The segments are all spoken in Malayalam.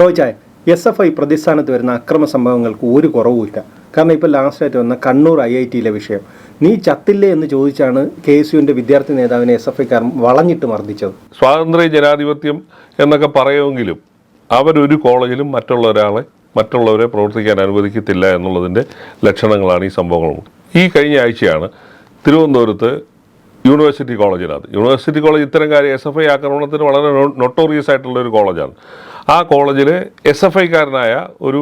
റോജായ എസ് എഫ് ഐ പ്രതിസ്ഥാനത്ത് വരുന്ന അക്രമ സംഭവങ്ങൾക്ക് ഒരു കുറവുമില്ല. കാരണം ഇപ്പോൾ ലാസ്റ്റായിട്ട് വന്ന കണ്ണൂർ ഐ ഐ ടിയിലെ വിഷയം. നീ ചത്തില്ലേ എന്ന് ചോദിച്ചാണ് കെ എസ് യുവിന്റെ വിദ്യാർത്ഥി നേതാവിനെ എസ് എഫ് ഐക്കാർ വളഞ്ഞിട്ട് മർദ്ദിച്ചത്. സ്വാതന്ത്ര്യ ജനാധിപത്യം എന്നൊക്കെ പറയുമെങ്കിലും അവരൊരു കോളേജിലും മറ്റുള്ള ഒരാളെ മറ്റുള്ളവരെ പ്രവർത്തിക്കാൻ അനുവദിക്കത്തില്ല എന്നുള്ളതിന്റെ ലക്ഷണങ്ങളാണ് ഈ സംഭവങ്ങൾ ഈ കഴിഞ്ഞ ആഴ്ചയാണ് തിരുവനന്തപുരത്ത് യൂണിവേഴ്സിറ്റി കോളേജിനകത്ത്. യൂണിവേഴ്സിറ്റി കോളേജ് ഇത്തരം കാര്യം എസ് എഫ് ഐ ആക്രമണത്തിന് വളരെ നൊട്ടോറിയസ് ആയിട്ടുള്ള ഒരു കോളേജാണ്. ആ കോളേജിലെ എസ് എഫ് ഐക്കാരനായ ഒരു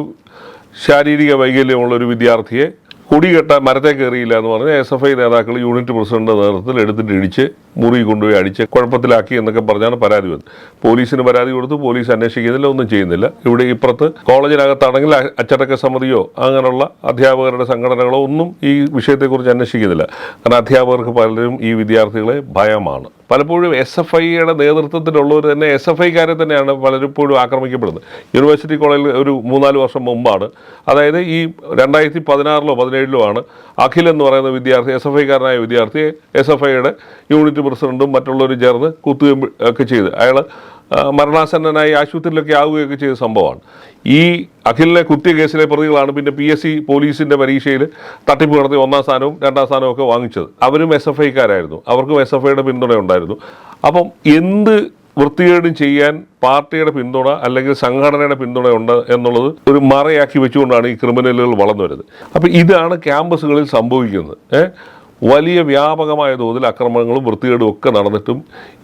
ശാരീരിക വൈകല്യമുള്ള ഒരു വിദ്യാർത്ഥിയെ കുടികെട്ട മരത്തെ കയറിയില്ല എന്ന് പറഞ്ഞ് എസ് എഫ് ഐ നേതാക്കൾ യൂണിറ്റ് പ്രസിഡന്റിന്റെ നേതൃത്വത്തിൽ എടുത്തിട്ട് ഇടിച്ച് മുറി കൊണ്ടുപോയി അടിച്ച് കുഴപ്പത്തിലാക്കി എന്നൊക്കെ പറഞ്ഞാണ് പരാതി വന്നത്. പോലീസിന് പരാതി കൊടുത്തു പോലീസ് അന്വേഷിക്കുന്നില്ല ഒന്നും ചെയ്യുന്നില്ല. ഇവിടെ ഇപ്പുറത്ത് കോളേജിനകത്താണെങ്കിൽ അച്ചടക്ക സമിതിയോ അങ്ങനെയുള്ള അധ്യാപകരുടെ സംഘടനകളോ ഒന്നും ഈ വിഷയത്തെക്കുറിച്ച് അന്വേഷിക്കുന്നില്ല. കാരണം അധ്യാപകർക്ക് പലരും ഈ വിദ്യാർത്ഥികളെ ഭയമാണ്. പലപ്പോഴും എസ് എഫ് ഐയുടെ നേതൃത്വത്തിലുള്ളവർ തന്നെ എസ് എഫ് ഐക്കാരെ തന്നെയാണ് പലപ്പോഴും ആക്രമിക്കപ്പെടുന്നത്. യൂണിവേഴ്സിറ്റി കോളേജിൽ ഒരു മൂന്നാൽ വർഷം മുമ്പാണ്. അതായത് ഈ രണ്ടായിരത്തി പതിനാറിലോ പതിനേഴിലോ ആണ് അഖിൽ എന്ന് പറയുന്ന വിദ്യാർത്ഥി എസ് എഫ് ഐക്കാരനായ വിദ്യാർത്ഥിയെ എസ് എഫ് ഐയുടെ യൂണിറ്റ് പ്രസിഡന്റും മറ്റുള്ളവരും ചേർന്ന് കുത്തുകയും ഒക്കെ ചെയ്ത്. അയാൾ മരണാസന്നനായി ആശുപത്രിയിലൊക്കെ ആവുകയൊക്കെ ചെയ്ത സംഭവമാണ്. ഈ അഖിലിനെ കുത്തിയ കേസിലെ പ്രതികളാണ് പിന്നെ പി എസ് സി പോലീസിന്റെ പരീക്ഷയിൽ തട്ടിപ്പ് നടത്തി ഒന്നാം സ്ഥാനവും രണ്ടാം സ്ഥാനവും ഒക്കെ വാങ്ങിച്ചത്. അവരും എസ് എഫ് ഐക്കാരായിരുന്നു. അവർക്കും എസ് എഫ് ഐയുടെ പിന്തുണ ഉണ്ടായിരുന്നു അപ്പം എന്ത് വൃത്തികേടും ചെയ്യാൻ പാർട്ടിയുടെ പിന്തുണ അല്ലെങ്കിൽ സംഘടനയുടെ പിന്തുണ ഉണ്ട് എന്നുള്ളത് ഒരു മറയാക്കി വെച്ചുകൊണ്ടാണ് ഈ ക്രിമിനലുകൾ വളർന്നു വരുന്നത്. അപ്പം ഇതാണ് ക്യാമ്പസുകളിൽ സംഭവിക്കുന്നത്. വലിയ വ്യാപകമായ തോതിൽ അക്രമങ്ങളും വൃത്തികേടും ഒക്കെ നടന്നിട്ടും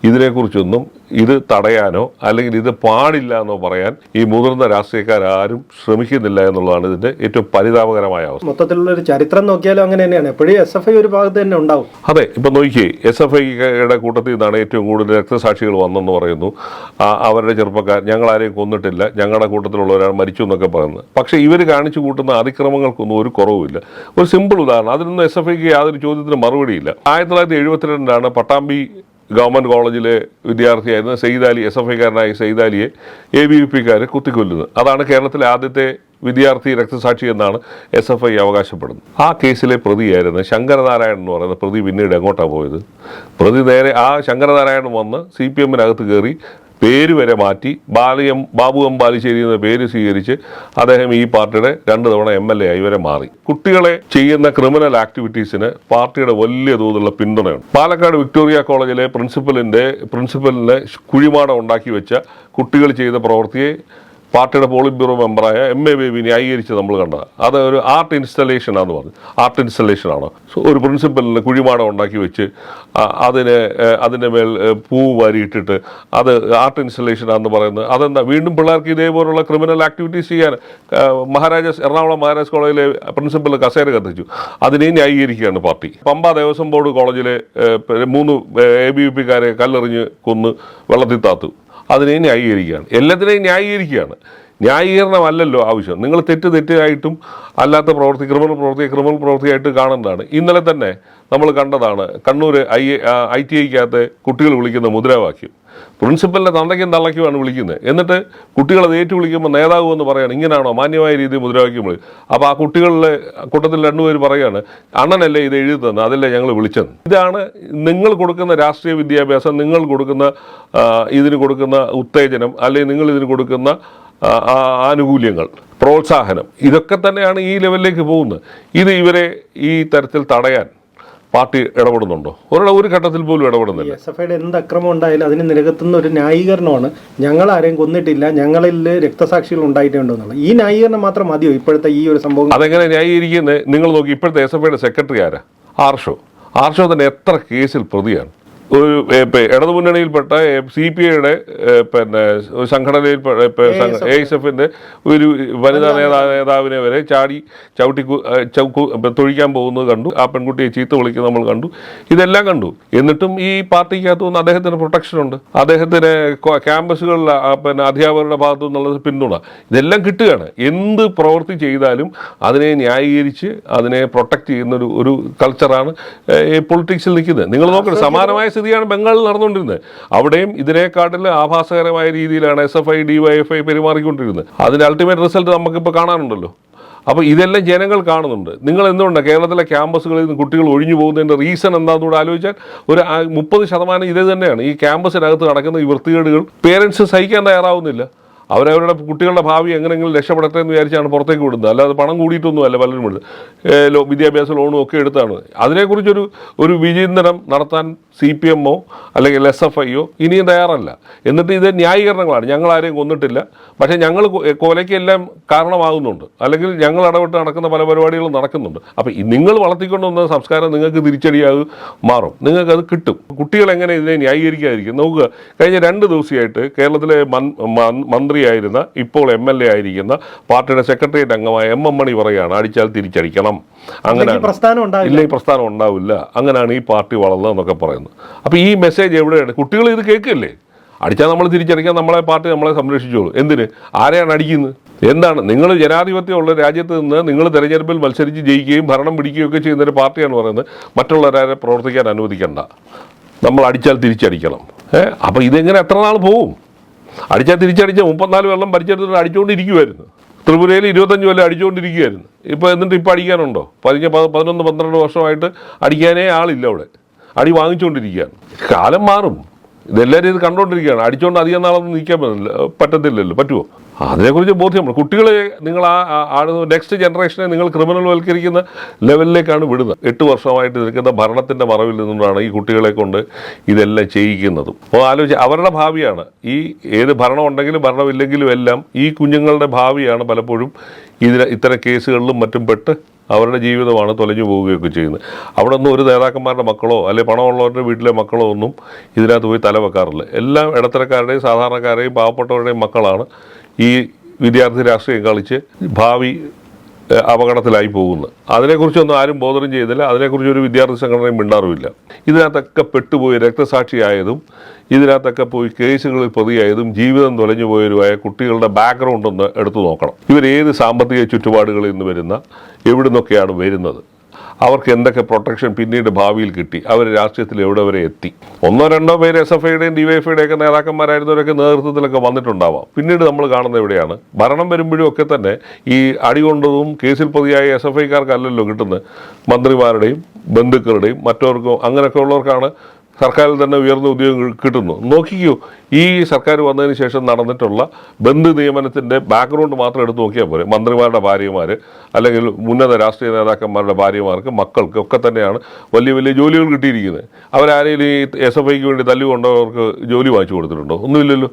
ഇതിനെക്കുറിച്ചൊന്നും ഇത് തടയാനോ അല്ലെങ്കിൽ ഇത് പാടില്ല എന്നോ പറയാൻ ഈ മുതിർന്ന രാഷ്ട്രീയക്കാരും ശ്രമിക്കുന്നില്ല എന്നുള്ളതാണ് ഇതിന്റെ ഏറ്റവും പരിതാപകരമായ അവസ്ഥ. മൊത്തത്തിലുള്ള ഒരു ചരിത്രം നോക്കിയാലും അങ്ങനെ തന്നെയാണ്. എപ്പോഴും എസ് എഫ് ഐ ഒരു ഭാഗത്ത് തന്നെ ഉണ്ടാവും. അതെ ഇപ്പൊ നോക്കിയേ എസ് എഫ് ഐയുടെ കൂട്ടത്തിൽ നിന്നാണ് ഏറ്റവും കൂടുതൽ രക്തസാക്ഷികൾ വന്നെന്ന് പറയുന്നു. അവരുടെ ചെറുപ്പക്കാർ ഞങ്ങൾ ആരെയും കൊന്നിട്ടില്ല ഞങ്ങളുടെ കൂട്ടത്തിലുള്ള ഒരാൾ മരിച്ചു എന്നൊക്കെ പറയുന്നത്. പക്ഷേ ഇവർ കാണിച്ചു കൂട്ടുന്ന അതിക്രമങ്ങൾക്കൊന്നും ഒരു കുറവുമില്ല. ഒരു സിമ്പിൾ ഉദാഹരണം അതിനൊന്നും എസ് എഫ് ഐക്ക് യാതൊരു ചോദ്യത്തിന് മറുപടിയില്ല. ആയിരത്തി തൊള്ളായിരത്തി എഴുപത്തിരണ്ടിലാണ് പട്ടാമ്പി ഗവൺമെന്റ് കോളേജിലെ വിദ്യാർത്ഥിയായിരുന്ന സെയ്ദ് അലി എസ് എഫ് ഐക്കാരനായ സെയ്ദ് അലിയെ എ ബി വി പിക്കാർ കുത്തിക്കൊല്ലുന്നത്. അതാണ് കേരളത്തിലെ ആദ്യത്തെ വിദ്യാർത്ഥി രക്തസാക്ഷി എന്നാണ് എസ് എഫ് ഐ അവകാശപ്പെടുന്നത്. ആ കേസിലെ പ്രതിയായിരുന്ന ശങ്കരനാരായണൻ എന്ന് പറയുന്ന പ്രതി പിന്നീട് എങ്ങോട്ടാണ് പോയത്? പ്രതി നേരെ ആ ശങ്കരനാരായണൻ വന്ന് സി പി എമ്മിനകത്ത് കയറി പേര് വരെ മാറ്റി ബാലിയം ബാബു എം ബാലിശ്ശേരി എന്ന പേര് സ്വീകരിച്ച് അദ്ദേഹം ഈ പാർട്ടിയുടെ രണ്ട് തവണ എം എൽ എ ആയി വരെ മാറി. കുട്ടികളെ ചെയ്യുന്ന ക്രിമിനൽ ആക്ടിവിറ്റീസിന് പാർട്ടിയുടെ വലിയ തോതിലുള്ള പിന്തുണയുണ്ട്. പാലക്കാട് വിക്ടോറിയ കോളേജിലെ പ്രിൻസിപ്പലിന്റെ പ്രിൻസിപ്പലിനെ കുഴിമാടം ഉണ്ടാക്കി വെച്ച കുട്ടികൾ ചെയ്ത പ്രവൃത്തിയെ പാർട്ടിയുടെ പോളിറ്റ് ബ്യൂറോ മെമ്പറായ എം എ ബേബിനെ ഐകരിച്ച് നമ്മൾ കണ്ടത്. അത് ഒരു ആർട്ട് ഇൻസ്റ്റലേഷൻ ആണെന്ന് പറഞ്ഞു. ആർട്ട് സോ ഒരു പ്രിൻസിപ്പലിന് കുഴിമാടം ഉണ്ടാക്കി വെച്ച് അതിനെ അതിന്റെ മേൽ പൂ വാരിയിട്ടിട്ട് അത് ആർട്ട് ഇൻസ്റ്റലേഷൻ ആണെന്ന് പറയുന്നത്. അതെന്താ? വീണ്ടും പിള്ളേർക്ക് ഇതേപോലുള്ള ക്രിമിനൽ ആക്ടിവിറ്റീസ് ചെയ്യാൻ മഹാരാജാസ് എറണാകുളം മഹാരാജ് കോളേജിലെ പ്രിൻസിപ്പൽ കസേര കത്തിച്ചു. അതിനെ ന്യായീകരിക്കുകയാണ് പാർട്ടി. പമ്പ ദേവസ്വം ബോർഡ് കോളേജിലെ മൂന്ന് എ ബി വി പിക്കാരെ കല്ലെറിഞ്ഞ് കൊന്ന് വെള്ളത്തിൽ താത്തു. അതിനെ ന്യായീകരിക്കുകയാണ്. എല്ലാത്തിനെയും ന്യായീകരിക്കുകയാണ്. ന്യായീകരണമല്ലല്ലോ ആവശ്യം. നിങ്ങൾ തെറ്റ് തെറ്റായിട്ടും അല്ലാത്ത പ്രവൃത്തി ക്രിമിനൽ പ്രവൃത്തി ക്രിമിനൽ പ്രവൃത്തിയായിട്ട് കാണേണ്ടതാണ് ഇന്നലെ തന്നെ നമ്മൾ കണ്ടതാണ് കണ്ണൂർ ഐ ഐ ടി ഐക്കകത്ത് കുട്ടികൾ വിളിക്കുന്ന മുദ്രാവാക്യം. പ്രിൻസിപ്പലിനെ തന്തയ്ക്കും തള്ളയ്ക്കുമാണ് വിളിക്കുന്നത്. എന്നിട്ട് കുട്ടികളെ ഏറ്റു വിളിക്കുമ്പോൾ നേതാവ് എന്ന് പറയാണ് ഇങ്ങനെയാണോ മാന്യമായ രീതിയിൽ മുദ്രാവാക്യം വിളി അപ്പോൾ ആ കുട്ടികളിലെ കൂട്ടത്തിൽ രണ്ടുപേർ പറയാണ് അണ്ണനല്ലേ ഇത് എഴുതി തന്നെ അതല്ലേ ഞങ്ങൾ വിളിച്ചത്? ഇതാണ് നിങ്ങൾ കൊടുക്കുന്ന രാഷ്ട്രീയ വിദ്യാഭ്യാസം നിങ്ങൾ കൊടുക്കുന്ന ഇതിന് കൊടുക്കുന്ന ഉത്തേജനം അല്ലെങ്കിൽ നിങ്ങൾ ഇതിന് കൊടുക്കുന്ന ആനുകൂല്യങ്ങൾ പ്രോത്സാഹനം ഇതൊക്കെ തന്നെയാണ് ഈ ലെവലിലേക്ക് പോകുന്നത്. ഇത് ഇവരെ ഈ തരത്തിൽ തടയാൻ പാർട്ടി ഇടപെടുന്നുണ്ടോ? ഒരാളെ ഒരു ഘട്ടത്തിൽ പോലും ഇടപെടുന്നില്ല. എസ് എഫ് ഐയുടെ എന്ത് അക്രമം ഉണ്ടായാലും അതിന് നിരകത്തുന്ന ഒരു ന്യായീകരണമാണ് ഞങ്ങൾ ആരെയും കൊന്നിട്ടില്ല ഞങ്ങളിൽ രക്തസാക്ഷികൾ ഉണ്ടായിട്ടുണ്ടെന്നുള്ളത് ഈ ന്യായീകരണം മാത്രം മതിയോ ഇപ്പോഴത്തെ ഈ ഒരു സംഭവം? അതെങ്ങനെ ന്യായീകരിക്കുന്നത്? നിങ്ങൾ നോക്കി ഇപ്പോഴത്തെ എസ് എഫ് ഐയുടെ സെക്രട്ടറി ആരാ? ആർഷോ. ആർഷോ തന്നെ എത്ര കേസിൽ പ്രതിയാണ്? ഒരു ഇടതുമുന്നണിയിൽപ്പെട്ട സി പി ഐയുടെ പിന്നെ സംഘടനയിൽ എ എസ് എഫിന്റെ ഒരു വനിതാ നേതാ നേതാവിനെ വരെ ചാടി ചവിട്ടി ചൗക്കു- തൊഴിക്കാൻ പോകുന്നത് കണ്ടു. ആ പെൺകുട്ടിയെ ചീത്ത വിളിക്കുന്നത് നമ്മൾ കണ്ടു. ഇതെല്ലാം കണ്ടു. എന്നിട്ടും ഈ പാർട്ടിക്കകത്തു നിന്ന് അദ്ദേഹത്തിന് പ്രൊട്ടക്ഷൻ ഉണ്ട്. അദ്ദേഹത്തിന് ക്യാമ്പസുകളിൽ പിന്നെ അധ്യാപകരുടെ ഭാഗത്തു നിന്നുള്ള പിന്തുണ. ഇതെല്ലാം കിട്ടുകയാണ്. എന്ത് പ്രവൃത്തി ചെയ്താലും അതിനെ ന്യായീകരിച്ച് അതിനെ പ്രൊട്ടക്ട് ചെയ്യുന്ന ഒരു ഒരു കൾച്ചറാണ് പൊളിറ്റിക്സിൽ നിൽക്കുന്നത്. നിങ്ങൾ നോക്കണം സമാനമായ സ്ഥിതിയാണ് ബംഗാളിൽ നടന്നുകൊണ്ടിരുന്നത്. അവിടെയും ഇതിനേക്കാട്ടിൽ ആഭാസകരമായ രീതിയിലാണ് S F I D Y F I പെരുമാറിക്കൊണ്ടിരുന്നത്. അതിന്റെ അൾട്ടിമേറ്റ് റിസൾട്ട് നമുക്കിപ്പോൾ കാണാനുണ്ടല്ലോ. അപ്പോൾ ഇതെല്ലാം ജനങ്ങൾ കാണുന്നുണ്ട്. നിങ്ങൾ എന്തുകൊണ്ടാണ് കേരളത്തിലെ ക്യാമ്പസുകളിൽ നിന്ന് കുട്ടികൾ ഒഴിഞ്ഞു പോകുന്നതിന്റെ റീസൺ എന്താണെന്ന് കൂടെ ആലോചിച്ചാൽ ഒരു മുപ്പത് ശതമാനം ഇതേ തന്നെയാണ്. ഈ ക്യാമ്പസിനകത്ത് നടക്കുന്ന ഈ വൃത്തികേടുകൾ പേരൻസ് സഹിക്കാൻ തയ്യാറാവുന്നില്ല. അവരവരുടെ കുട്ടികളുടെ ഭാവി എങ്ങനെയെങ്കിലും രക്ഷപ്പെടട്ടെ എന്ന് വിചാരിച്ചാണ് പുറത്തേക്ക് വിടുന്നത്. അല്ലാതെ പണം കൂടിയിട്ടൊന്നും അല്ല പലരും വിടുന്നത്. വിദ്യാഭ്യാസ ലോണും ഒക്കെ എടുത്താണ്. അതിനെക്കുറിച്ചൊരു ഒരു വിചിന്തനം നടത്താൻ സി പി എമ്മോ അല്ലെങ്കിൽ എസ് എഫ് ഐയോ ഇനിയും തയ്യാറല്ല. എന്നിട്ട് ഇത് ന്യായീകരണങ്ങളാണ്. ഞങ്ങൾ ആരെയും കൊന്നിട്ടില്ല. പക്ഷേ ഞങ്ങൾ കൊലയ്ക്കെല്ലാം കാരണമാകുന്നുണ്ട്. അല്ലെങ്കിൽ ഞങ്ങൾ ഇടപെട്ട് നടക്കുന്ന പല പരിപാടികളും നടക്കുന്നുണ്ട്. അപ്പോൾ നിങ്ങൾ വളർത്തിക്കൊണ്ട് വന്ന സംസ്കാരം നിങ്ങൾക്ക് തിരിച്ചടിയാകും മാറും. നിങ്ങൾക്കത് കിട്ടും. കുട്ടികൾ എങ്ങനെ ഇതിനെ ന്യായീകരിക്കാതിരിക്കും? നോക്കുക. കഴിഞ്ഞ രണ്ട് ദിവസമായിട്ട് കേരളത്തിലെ മന്ത്രി മന്ത്രിയായിരുന്ന ഇപ്പോൾ എം എൽ എ ആയിരിക്കുന്ന പാർട്ടിയുടെ സെക്രട്ടേറിയറ്റ് അംഗമായ എം എം മണി പറയുകയാണ് അടിച്ചാൽ തിരിച്ചടിക്കണം. അങ്ങനെ ഇല്ല ഈ പ്രസ്ഥാനം ഉണ്ടാവില്ല. അങ്ങനെയാണ് ഈ പാർട്ടി വളർന്നതെന്നൊക്കെ പറയുന്നത്. അപ്പോൾ ഈ മെസ്സേജ് എവിടെയാണ്? കുട്ടികൾ ഇത് കേൾക്കില്ലേ? അടിച്ചാൽ നമ്മൾ തിരിച്ചടിക്കാൻ നമ്മളെ പാർട്ടി നമ്മളെ സംരക്ഷിച്ചോളൂ. എന്തിന്? ആരെയാണ് അടിക്കുന്നത്? എന്താണ്? നിങ്ങൾ ജനാധിപത്യമുള്ള രാജ്യത്ത് നിന്ന് നിങ്ങൾ തെരഞ്ഞെടുപ്പിൽ മത്സരിച്ച് ജയിക്കുകയും ഭരണം പിടിക്കുകയും ഒക്കെ ചെയ്യുന്ന ഒരു പാർട്ടിയാണ് പറയുന്നത്. മറ്റുള്ളവരെ പ്രവർത്തിക്കാൻ അനുവദിക്കണ്ട. നമ്മൾ അടിച്ചാൽ തിരിച്ചടിക്കണം. ഏഹ് അപ്പോൾ ഇതെങ്ങനെ എത്ര നാൾ പോവും? അടിച്ചാൽ തിരിച്ചടിച്ച മുപ്പത്തിനാല് വെള്ളം ഭരിച്ചെടുത്തിട്ട് അടിച്ചുകൊണ്ടിരിക്കുമായിരുന്നു ത്രിപുരയിൽ ഇരുപത്തഞ്ച് കൊല്ലം അടിച്ചുകൊണ്ടിരിക്കുകയായിരുന്നു ഇപ്പോൾ എന്നിട്ട് ഇപ്പോൾ അടിക്കാനുണ്ടോ? പതിനഞ്ച് പ- പതിനൊന്ന് പന്ത്രണ്ട് വർഷമായിട്ട് അടിക്കാനേ ആളില്ല അവിടെ. അടി വാങ്ങിച്ചുകൊണ്ടിരിക്കുകയാണ്. കാലം മാറും. ഇതെല്ലാവരും ഇത് കണ്ടുകൊണ്ടിരിക്കുകയാണ്. അടിച്ചുകൊണ്ട് അധികം നാളൊന്നും നിൽക്കാൻ പറ്റില്ല പറ്റത്തില്ലല്ലോ. പറ്റുമോ? അതിനെക്കുറിച്ച് ബോധ്യമാണ് കുട്ടികളെ നിങ്ങൾ ആ നെക്സ്റ്റ് ജനറേഷനെ നിങ്ങൾ ക്രിമിനൽ വൽക്കരിക്കുന്ന ലെവലിലേക്കാണ് വിടുന്നത്. എട്ട് വർഷമായിട്ട് നിൽക്കുന്ന ഭരണത്തിന്റെ മറവിൽ നിന്നുകൊണ്ടാണ് ഈ കുട്ടികളെ കൊണ്ട് ഇതെല്ലാം ചെയ്യിക്കുന്നതും. അപ്പോൾ ആലോചിച്ച് അവരുടെ ഭാവിയാണ്. ഈ ഏത് ഭരണം ഉണ്ടെങ്കിലും ഭരണമില്ലെങ്കിലും എല്ലാം ഈ കുഞ്ഞുങ്ങളുടെ ഭാവിയാണ് പലപ്പോഴും ഇതിന് ഇത്തരം കേസുകളിലും മറ്റും പെട്ട് അവരുടെ ജീവിതമാണ് തൊലഞ്ഞു പോവുകയൊക്കെ ചെയ്യുന്നത്. അവിടെ ഒന്നും ഒരു നേതാക്കന്മാരുടെ മക്കളോ അല്ലെങ്കിൽ പണമുള്ളവരുടെ വീട്ടിലെ മക്കളോ ഒന്നും ഇതിനകത്ത് പോയി തലവെക്കാറില്ല. എല്ലാം ഇടത്തരക്കാരുടെയും സാധാരണക്കാരുടെയും പാവപ്പെട്ടവരുടെയും മക്കളാണ് ഈ വിദ്യാർത്ഥി രാഷ്ട്രീയം കളിച്ച് ഭാവി അപകടത്തിലായി പോകുന്നത് അതിനെക്കുറിച്ചൊന്നും ആരും ബോധനം ചെയ്തില്ല. അതിനെക്കുറിച്ച് ഒരു വിദ്യാർത്ഥി സംഘടനയും മിണ്ടാറുമില്ല. ഇതിനകത്തൊക്കെ പെട്ടുപോയി രക്തസാക്ഷിയായതും ഇതിനകത്തൊക്കെ പോയി കേസുകളിൽ പ്രതിയായതും ജീവിതം തൊലഞ്ഞു പോയതുമായ കുട്ടികളുടെ ബാക്ക്ഗ്രൗണ്ട് ഒന്ന് എടുത്തു നോക്കണം. ഇവർ ഏത് സാമ്പത്തിക ചുറ്റുപാടുകളിൽ നിന്ന് വരുന്ന എവിടുന്നൊക്കെയാണ് വരുന്നത്? അവർക്ക് എന്തൊക്കെ പ്രൊട്ടക്ഷൻ പിന്നീട് ഭാവിയിൽ കിട്ടി? അവർ രാഷ്ട്രീയത്തിൽ എവിടെ വരെ എത്തി? ഒന്നോ രണ്ടോ പേര് എസ് എഫ് ഐയുടെയും ഡിവൈഎഫ്ഐയുടെ നേതാക്കന്മാരായിരുന്നവരൊക്കെ നേതൃത്വത്തിലൊക്കെ വന്നിട്ടുണ്ടാവാം. പിന്നീട് നമ്മൾ കാണുന്നത് എവിടെയാണ്? ഭരണം വരുമ്പോഴും ഒക്കെ തന്നെ ഈ അടികൊണ്ടതും കേസിൽ പ്രതിയായ എസ് എഫ് ഐക്കാർക്കല്ലല്ലോ കിട്ടുന്നത്. മന്ത്രിമാരുടെയും ബന്ധുക്കളുടെയും മറ്റവർക്കും അങ്ങനെയൊക്കെ ഉള്ളവർക്കാണ് സർക്കാരിൽ തന്നെ ഉയർന്ന ഉദ്യോഗം കിട്ടുന്നു. നോക്കിക്കോ ഈ സർക്കാർ വന്നതിന് ശേഷം നടന്നിട്ടുള്ള ബന്ധു നിയമനത്തിന്റെ ബാക്ക്ഗ്രൗണ്ട് മാത്രം എടുത്ത് നോക്കിയാൽ പോരെ. മന്ത്രിമാരുടെ ഭാര്യമാർ അല്ലെങ്കിൽ ഉന്നത രാഷ്ട്രീയ നേതാക്കന്മാരുടെ ഭാര്യമാർക്ക് മക്കൾക്ക് ഒക്കെ തന്നെയാണ് വലിയ വലിയ ജോലികൾ കിട്ടിയിരിക്കുന്നത്. അവരാരെങ്കിലും ഈ എസ് എഫ് ഐക്ക് വേണ്ടി തല്ലുകൊണ്ടവർക്ക് ജോലി വാങ്ങിച്ചു കൊടുത്തിട്ടുണ്ടോ? ഒന്നുമില്ലല്ലോ.